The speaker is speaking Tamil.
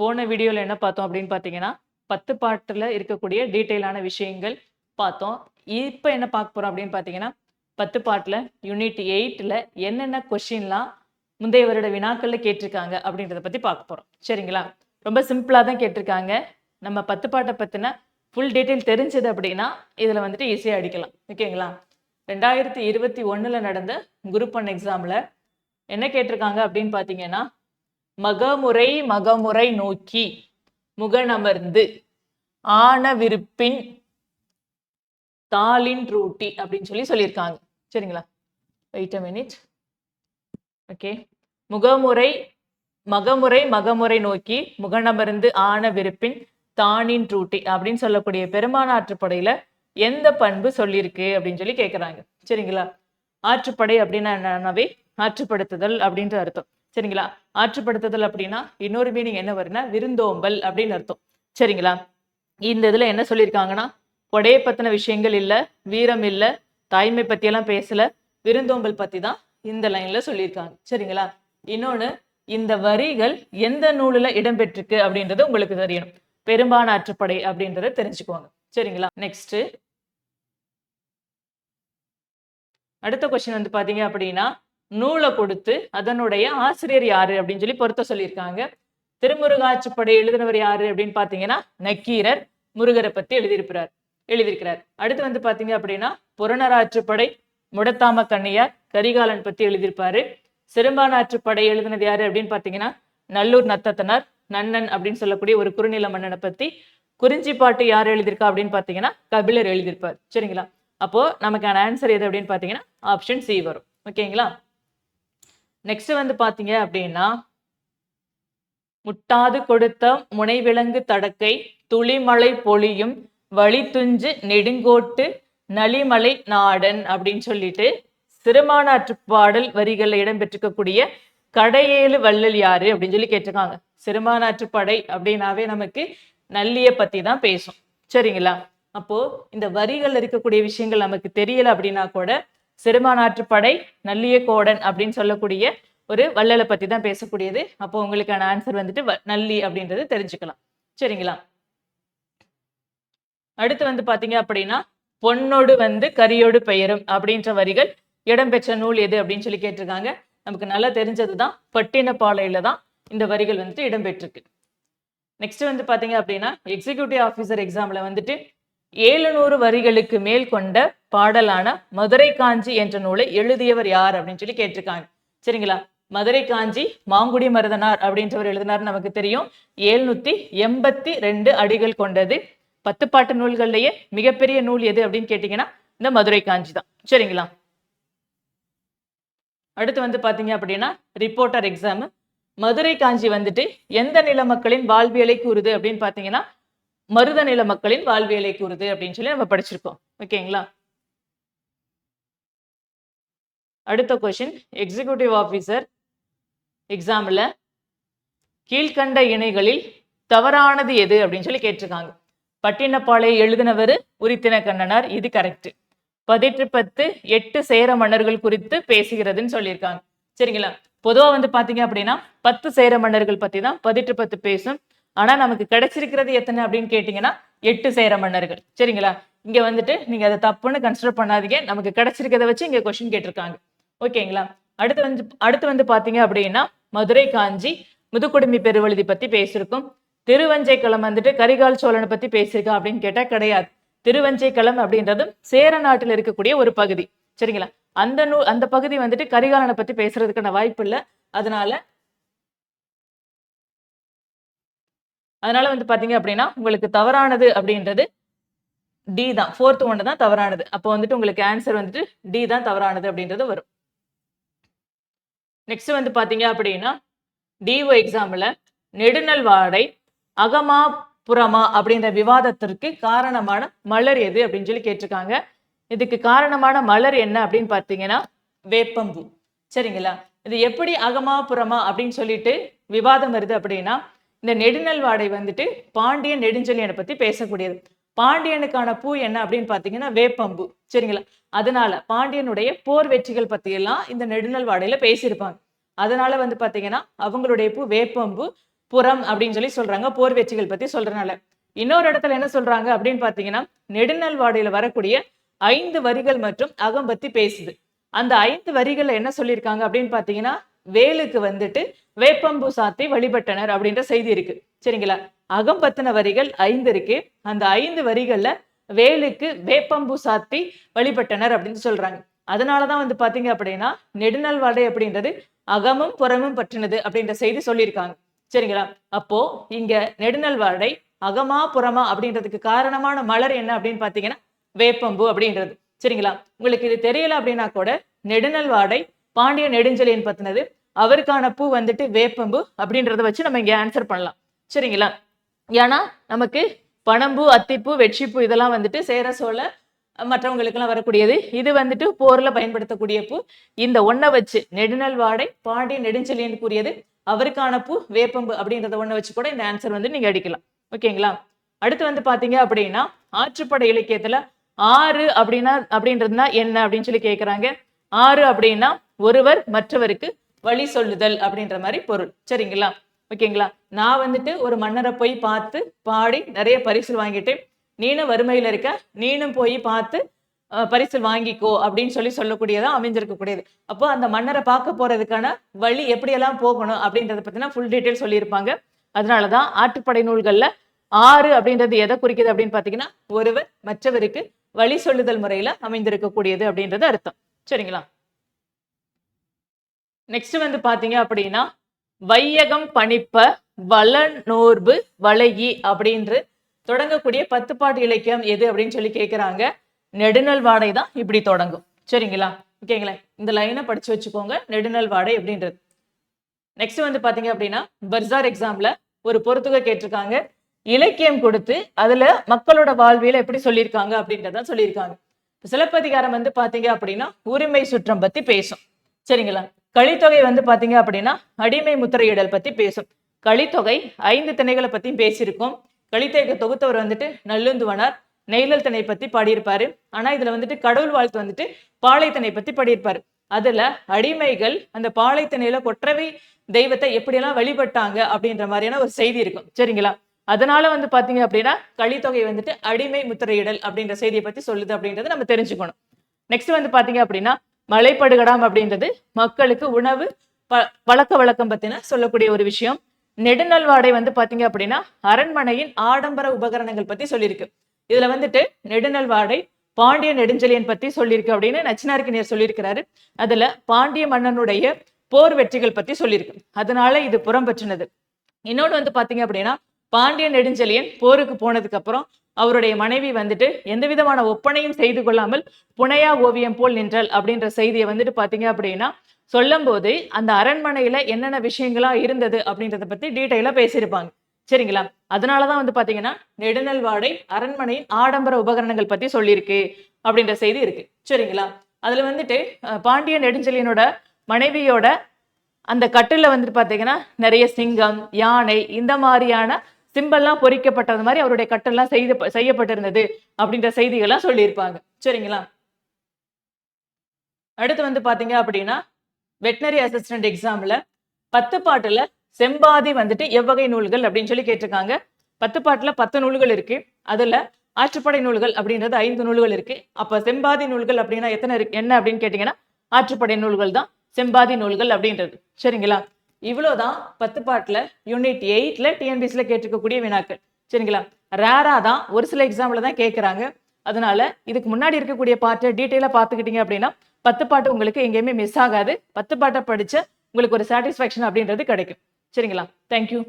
போன வீடியோவில் என்ன பார்த்தோம் அப்படின்னு பார்த்தீங்கன்னா பத்து பாட்டில் இருக்கக்கூடிய டீட்டெயிலான விஷயங்கள் பார்த்தோம். இப்போ என்ன பார்க்க போகிறோம் அப்படின்னு பார்த்தீங்கன்னா பத்து பாட்டில் யூனிட் எயிட்டில் என்னென்ன கொஷின்லாம் முந்தைய வருட வினாக்களில் கேட்டிருக்காங்க அப்படின்றத பற்றி பார்க்க போகிறோம் சரிங்களா? ரொம்ப சிம்பிளாக தான் கேட்டிருக்காங்க. நம்ம பத்து பாட்டை பற்றின ஃபுல் டீட்டெயில் தெரிஞ்சது அப்படின்னா இதில் வந்துட்டு ஈஸியாக அடிக்கலாம். ஓகேங்களா ரெண்டாயிரத்தி இருபத்தி ஒன்றில் நடந்த குரூப் ஒன் எக்ஸாமில் என்ன கேட்டிருக்காங்க அப்படின்னு பார்த்தீங்கன்னா மகமுறை மகமுறை நோக்கி முகனமர்ந்து ஆணவிருப்பின் தாளின் ரூட்டி அப்படின்னு சொல்லி சொல்லியிருக்காங்க. சரிங்களா? வெயிட் அ மினிட் ஓகே முகமுறை மகமுறை மகமுறை நோக்கி முகனமர்ந்து ஆன விருப்பின் தானின் ரூட்டி அப்படின்னு சொல்லக்கூடிய பெருமானாற்றுப்படையில எந்த பண்பு சொல்லியிருக்கு அப்படின்னு சொல்லி கேட்குறாங்க சரிங்களா? ஆற்றுப்படை அப்படின்னா என்னன்னாவே ஆற்றுப்படுத்துதல் அப்படின்ற அர்த்தம். சரிங்களா? ஆற்றுப்படுத்துதல் அப்படின்னா இன்னொரு மீனிங் என்ன வரும்னா விருந்தோம்பல் அப்படின்னு அர்த்தம். சரிங்களா? இந்த இதுல என்ன சொல்லியிருக்காங்கன்னா கொடையை பத்தின விஷயங்கள் இல்ல வீரம் இல்ல தாய்மை பத்தியெல்லாம் பேசல விருந்தோம்பல் பத்தி தான் இந்த லைன்ல சொல்லியிருக்காங்க. சரிங்களா? இன்னொன்னு இந்த வரிகள் எந்த நூலில் இடம்பெற்றிருக்கு அப்படின்றது உங்களுக்கு தெரியணும். பெரும்பான ஆற்றுப்படை அப்படின்றத தெரிஞ்சுக்குவாங்க. சரிங்களா? நெக்ஸ்ட் அடுத்த கொஸ்டின் வந்து பாத்தீங்க அப்படின்னா நூலை கொடுத்து அதனுடைய ஆசிரியர் யாரு அப்படின்னு சொல்லி பொருத்த சொல்லியிருக்காங்க. திருமுருகாற்றுப்படை எழுதினவர் யாரு அப்படின்னு பாத்தீங்கன்னா நக்கீரர் முருகரை பத்தி எழுதியிருக்கிறார் எழுதியிருக்கிறார். அடுத்து வந்து பாத்தீங்க அப்படின்னா புறநராற்றுப்படை முடத்தாம கண்ணியார் கரிகாலன் பத்தி எழுதியிருப்பாரு. சிறுபானாற்றுப்படை எழுதினது யாரு அப்படின்னு பாத்தீங்கன்னா நல்லூர் நத்தத்தனார் நன்னன் அப்படின்னு சொல்லக்கூடிய ஒரு குறுநில மன்னனை பத்தி குறிஞ்சிப்பாட்டு யார் எழுதியிருக்கா அப்படின்னு பாத்தீங்கன்னா கபிலர் எழுதியிருப்பார். சரிங்களா? அப்போ நமக்கான ஆன்சர் எது அப்படின்னு பாத்தீங்கன்னா ஆப்ஷன் சி வரும். ஓகேங்களா நெக்ஸ்ட் வந்து பாத்தீங்க அப்படின்னா முட்டாது கொடுத்த முனைவிலங்கு தடக்கை துளிமலை பொழியும் வழித்துஞ்சு நெடுங்கோட்டு நலிமலை நாடன் அப்படின்னு சொல்லிட்டு சிறுமானாற்று பாடல் வரிகளில் இடம்பெற்றிருக்கக்கூடிய கடையேழு வள்ளல் யாரு அப்படின்னு சொல்லி கேட்டிருக்காங்க. சிறுமானாற்று படை அப்படின்னாவே நமக்கு நல்லிய பத்தி தான் பேசும். சரிங்களா? அப்போ இந்த வரிகள் இருக்கக்கூடிய விஷயங்கள் நமக்கு தெரியல அப்படின்னா கூட சிறுமானாற்று படை நல்லிய கோடன் அப்படின்னு சொல்லக்கூடிய ஒரு வள்ளலை பத்தி தான் பேசக்கூடியது. அப்போ உங்களுக்கான ஆன்சர் வந்துட்டு வ- நல்லி அப்படின்றது தெரிஞ்சுக்கலாம். சரிங்களா? அடுத்து வந்து பாத்தீங்க அப்படின்னா பொன்னோடு வந்து கரியோடு பெயரும் அப்படின்ற வரிகள் இடம்பெற்ற நூல் எது அப்படின்னு சொல்லி கேட்டிருக்காங்க. நமக்கு நல்லா தெரிஞ்சது தான் பட்டினப்பாளையில தான் இந்த வரிகள் வந்துட்டு இடம்பெற்றிருக்கு. நெக்ஸ்ட் வந்து பாத்தீங்க அப்படின்னா எக்ஸிக்யூட்டிவ் ஆஃபீஸர் எக்ஸாம்ல வந்துட்டு ஏழுநூறு வரிகளுக்கு மேல் கொண்ட பாடலான மதுரை காஞ்சி என்ற நூலை எழுதியவர் யார் அப்படின்னு சொல்லி கேட்டிருக்காங்க. சரிங்களா? மதுரை காஞ்சி மாங்குடி மருதனார் அப்படின்றவர் எழுதினார் நமக்கு தெரியும். எழுநூத்தி எண்பத்தி ரெண்டு அடிகள் கொண்டது. பத்து பாட்டு நூல்கள்லயே மிகப்பெரிய நூல் எது அப்படின்னு கேட்டீங்கன்னா இந்த மதுரை காஞ்சி தான். சரிங்களா? அடுத்து வந்து பாத்தீங்க அப்படின்னா ரிப்போர்ட்டர் எக்ஸாம் மதுரை காஞ்சி வந்துட்டு எந்த நில மக்களின் வாழ்வியலை கூறுது அப்படின்னு பாத்தீங்கன்னா மருத நில மக்களின் வாழ்வியலை கூறுது அப்படின்னு சொல்லி நம்ம படிச்சிருக்கோம். ஓகேங்களா? அடுத்த கொஷின் எக்ஸிக்யூட்டிவ் ஆஃபீஸர் எக்ஸாம்ல கீழ்கண்ட இணைகளில் தவறானது எது அப்படின்னு சொல்லி கேட்டிருக்காங்க. பட்டினப்பாளையை எழுதினவர் உரித்தின கண்ணனார் இது கரெக்ட் பதிற்று பத்து எட்டு சேர மன்னர்கள் குறித்து பேசுகிறதுன்னு சொல்லியிருக்காங்க. சரிங்களா? பொதுவா வந்து பாத்தீங்க அப்படின்னா பத்து சேர மன்னர்கள் பத்தி தான் பதிற்று பத்து பேசும். ஆனா நமக்கு கிடைச்சிருக்கிறது எத்தனை அப்படின்னு கேட்டீங்கன்னா எட்டு சேர மன்னர்கள். சரிங்களா? இங்க வந்துட்டு நீங்க அதை தப்புன்னு கன்சிடர் பண்ணாதீங்க. நமக்கு கிடைச்சிருக்கிறத வச்சு இங்க கொஸ்டின் கேட்டிருக்காங்க. ஓகேங்களா? அடுத்து வந்து அடுத்து வந்து பாத்தீங்க அப்படின்னா மதுரை காஞ்சி முதுகுடுமி பெருவழுதி பத்தி பேசியிருக்கோம். திருவஞ்சைக்களம் வந்துட்டு கரிகால் சோழனை பத்தி பேசியிருக்கா அப்படின்னு கேட்டா கிடையாது. திருவஞ்சைக்களம் அப்படின்றதும் சேர நாட்டில் இருக்கக்கூடிய ஒரு பகுதி. சரிங்களா? அந்த நூ அந்த பகுதி வந்துட்டு கரிகாலனை பத்தி பேசுறதுக்கான வாய்ப்பு இல்லை. அதனால அதனால வந்து பாத்தீங்க அப்படின்னா உங்களுக்கு தவறானது அப்படின்றது டி தான். ஃபோர்த் ஒன்று தான் தவறானது. அப்போ வந்துட்டு உங்களுக்கு ஆன்சர் வந்துட்டு டி தான் தவறானது அப்படின்றது வரும். நெக்ஸ்ட் வந்து பாத்தீங்க அப்படின்னா டிஓ எக்ஸாம்ல நெடுநல் வாடை அகமா புறமா அப்படின்ற விவாதத்திற்கு காரணமான மலர் எது அப்படின்னு சொல்லி கேட்டிருக்காங்க. இதுக்கு காரணமான மலர் என்ன அப்படின்னு பார்த்தீங்கன்னா வேப்பம்பூ. சரிங்களா? இது எப்படி அகமா புறமா அப்படின்னு சொல்லிட்டு விவாதம் வருது அப்படின்னா இந்த நெடுநல்வாடை வந்துட்டு பாண்டியன் நெடுஞ்செழியனை பத்தி பேசக்கூடியது. பாண்டியனுக்கான பூ என்ன அப்படின்னு பார்த்தீங்கன்னா வேப்பம்பு. சரிங்களா? அதனால பாண்டியனுடைய போர் வெற்றிகள் பத்தி எல்லாம் இந்த நெடுநல்வாடையில பேசியிருப்பாங்க. அதனால வந்து பாத்தீங்கன்னா அவங்களுடைய பூ வேப்பம்பு புறம் அப்படின்னு சொல்லி சொல்றாங்க. போர் வெற்றிகள் பத்தி சொல்றனால இன்னொரு இடத்துல என்ன சொல்றாங்க அப்படின்னு பாத்தீங்கன்னா நெடுநல்வாடையில வரக்கூடிய ஐந்து வரிகள் மற்றும் அகம் பத்தி பேசுது. அந்த ஐந்து வரிகள்ல என்ன சொல்லியிருக்காங்க அப்படின்னு பாத்தீங்கன்னா வேலுக்கு வந்துட்டு வேப்பம்பூ சாத்தி வழிபட்டனர் அப்படின்ற செய்தி இருக்கு. சரிங்களா? அகம் பத்தின வரிகள் ஐந்து இருக்கு. அந்த ஐந்து வரிகள்ல வேலுக்கு வேப்பம்பூ சாத்தி வழிபட்டனர் அப்படின்னு சொல்றாங்க. அதனாலதான் வந்து பாத்தீங்க அப்படின்னா நெடுநல்வாடை அப்படின்றது அகமும் புறமும் பற்றினது அப்படின்ற செய்தி சொல்லியிருக்காங்க. சரிங்களா? அப்போ இங்க நெடுநல்வாடை அகமா புறமா அப்படின்றதுக்கு காரணமான மலர் என்ன அப்படின்னு பாத்தீங்கன்னா வேப்பம்பூ அப்படின்றது. சரிங்களா? உங்களுக்கு இது தெரியல அப்படின்னா கூட நெடுநல் வாடை பாண்டிய நெடுஞ்செழியன் பத்தினது அவருக்கான பூ வந்துட்டு வேப்பம்பு அப்படின்றத வச்சு நம்ம இங்கே ஆன்சர் பண்ணலாம். சரிங்களா? ஏன்னா நமக்கு பனம்பூ அத்திப்பூ வெற்றிப்பூ இதெல்லாம் வந்துட்டு சேர சோழ மற்றவங்களுக்கெல்லாம் வரக்கூடியது. இது வந்துட்டு போரில் பயன்படுத்தக்கூடிய பூ. இந்த ஒன்றை வச்சு நெடுநல் வாடை பாண்டிய நெடுஞ்செழியன் கூறியது அவருக்கான பூ வேப்பம்பு அப்படின்றத ஒன்றை வச்சு கூட இந்த ஆன்சர் வந்து நீங்கள் அடிக்கலாம். ஓகேங்களா? அடுத்து வந்து பார்த்தீங்க அப்படின்னா ஆற்றுப்படை இலக்கியத்தில் ஆறு அப்படின்னா அப்படின்றதுனா என்ன அப்படின்னு சொல்லி கேட்குறாங்க ஆறு அப்படின்னா ஒருவர் மற்றவருக்கு வழி சொல்லுதல் அப்படின்ற மாதிரி பொருள். சரிங்களா? ஓகேங்களா? நான் வந்துட்டு ஒரு மன்னரை போய் பார்த்து பாடி நிறைய பரிசு வாங்கிட்டு நீனும் வறுமையில இருக்க நீனும் போய் பார்த்து பரிசு வாங்கிக்கோ அப்படின்னு சொல்லி சொல்லக்கூடியதா அமைஞ்சிருக்கக்கூடியது. அப்போ அந்த மன்னரை பார்க்க போறதுக்கான வழி எப்படியெல்லாம் போகணும் அப்படின்றத பத்தினா ஃபுல் டீட்டெயில் சொல்லியிருப்பாங்க. அதனாலதான் ஆட்டுப்படை நூல்கள்ல ஆறு அப்படின்றது எதை குறிக்குது அப்படின்னு பாத்தீங்கன்னா ஒருவர் மற்றவருக்கு வழி சொல்லுதல் முறையில அமைந்திருக்கக்கூடியது அப்படின்றது அர்த்தம். சரிங்களா? நெக்ஸ்ட் வந்து பாத்தீங்க அப்படின்னா வையகம் பணிப்ப வளநோர்பு வளையி அப்படின்று தொடங்கக்கூடிய பத்து பாட்டு இலக்கியம் எது அப்படின்னு சொல்லி கேட்குறாங்க நெடுநல் வாடை தான் இப்படி தொடங்கும். சரிங்களா? ஓகேங்களா? இந்த லைனை படிச்சு வச்சுக்கோங்க. நெடுநல் வாடை அப்படின்றது. நெக்ஸ்ட் வந்து பாத்தீங்க அப்படின்னா பர்சார் எக்ஸாம்ல ஒரு பொறுத்துக கேட்டிருக்காங்க. இலக்கியம் கொடுத்து அதுல மக்களோட வாழ்வியல எப்படி சொல்லியிருக்காங்க அப்படின்றத சொல்லியிருக்காங்க. சிலப்பதிகாரம் வந்து பாத்தீங்க அப்படின்னா உரிமை சுற்றம் பத்தி பேசும். சரிங்களா? கலித்தொகை வந்து பார்த்தீங்க அப்படின்னா அடிமை முத்திரையிடல் பற்றி பேசும். கலித்தொகை ஐந்து திணைகளை பற்றியும் பேசியிருக்கோம். கலித்தொகை தொகுத்தவர் வந்துட்டு நல்லுந்துவனார். நெய்தல் திணை பற்றி பாடியிருப்பாரு. ஆனால் இதில் வந்துட்டு கடவுள் வாழ்த்து வந்துட்டு பாளையத்திணை பற்றி பாடியிருப்பாரு. அதில் அடிமைகள் அந்த பாளையத்திணையில கொற்றவை தெய்வத்தை எப்படியெல்லாம் வழிபட்டாங்க அப்படின்ற மாதிரியான ஒரு செய்தி இருக்கும். சரிங்களா? அதனால வந்து பார்த்தீங்க அப்படின்னா கலித்தொகை வந்துட்டு அடிமை முத்திரையிடல் அப்படின்ற செய்தியை பற்றி சொல்லுது அப்படின்றத நம்ம தெரிஞ்சுக்கணும். நெக்ஸ்ட் வந்து பார்த்தீங்க அப்படின்னா மலைப்படுகடாம் அப்படின்றது மக்களுக்கு உணவு ப பழக்க வழக்கம் பத்தின சொல்லக்கூடிய ஒரு விஷயம். நெடுநல்வாடை வந்து பாத்தீங்க அப்படின்னா அரண்மனையின் ஆடம்பர உபகரணங்கள் பத்தி சொல்லியிருக்கு. இதுல வந்துட்டு நெடுநல்வாடை பாண்டிய நெடுஞ்செழியன் பத்தி சொல்லியிருக்கு அப்படின்னு நச்சினார்க்கினியர் சொல்லியிருக்கிறாரு. அதுல பாண்டிய மன்னனுடைய போர் வெற்றிகள் பத்தி சொல்லியிருக்கு. அதனால இது புறம்பற்றினது. இன்னொன்று வந்து பாத்தீங்க அப்படின்னா பாண்டிய நெடுஞ்செழியன் போருக்கு போனதுக்கு அப்புறம் அவருடைய மனைவி வந்துட்டு எந்த விதமான ஒப்பனையும் செய்து கொள்ளாமல் புனையா ஓவியம் போல் நின்றல் அப்படின்ற செய்தியை வந்துட்டு பாத்தீங்க அப்படின்னா சொல்லும் போது அந்த அரண்மனையில என்னென்ன விஷயங்களா இருந்தது அப்படின்றத பத்தி டீட்டெயிலா பேசியிருப்பாங்க. சரிங்களா? அதனாலதான் வந்து பாத்தீங்கன்னா நெடுநல்வாடை அரண்மனையின் ஆடம்பர உபகரணங்கள் பத்தி சொல்லியிருக்கு அப்படின்ற செய்தி இருக்கு. சரிங்களா? அதுல வந்துட்டு பாண்டிய நெடுஞ்செழியனோட மனைவியோட அந்த கட்டில வந்துட்டு பாத்தீங்கன்னா நிறைய சிங்கம் யானை இந்த மாதிரியான சிம்பல்லாம் பொறிக்கப்பட்டது மாதிரி அவருடைய கட்டெல்லாம் செய்து செய்யப்பட்டிருந்தது அப்படின்ற செய்திகள்லாம் சொல்லியிருப்பாங்க. சரிங்களா? அடுத்து வந்து பாத்தீங்க அப்படின்னா வெட்டினரி அசிஸ்டன்ட் எக்ஸாம்ல பத்து பாட்டுல செம்பாதி வந்துட்டு எவ்வகை நூல்கள் அப்படின்னு சொல்லி கேட்டிருக்காங்க. பத்து பாட்டுல பத்து நூல்கள் இருக்கு. அதுல ஆற்றுப்படை நூல்கள் அப்படின்றது ஐந்து நூல்கள் இருக்கு. அப்ப செம்பாதி நூல்கள் அப்படின்னா எத்தனை இருக்கு? என்ன அப்படின்னு கேட்டீங்கன்னா ஆற்றுப்படை நூல்கள் தான் செம்பாதி நூல்கள் அப்படின்றது. சரிங்களா? இவ்வளோதான் பத்து பாட்டில் யூனிட் எயிட்டில் டிஎன்பிஎஸ்சியில் கேட்டிருக்கக்கூடிய வினாக்கள். சரிங்களா? ரேரா தான் ஒரு சில எக்ஸாம்ல தான் கேட்குறாங்க அதனால இதுக்கு முன்னாடி இருக்கக்கூடிய பாட்டை டீட்டெயிலாக பார்த்துக்கிட்டீங்க அப்படின்னா பத்து பாட்டு உங்களுக்கு எங்கேயுமே மிஸ் ஆகாது. பத்து பாட்டை படித்த உங்களுக்கு ஒரு சாட்டிஸ்ஃபேக்ஷன் அப்படின்றது கிடைக்கும். சரிங்களா? தேங்க்யூ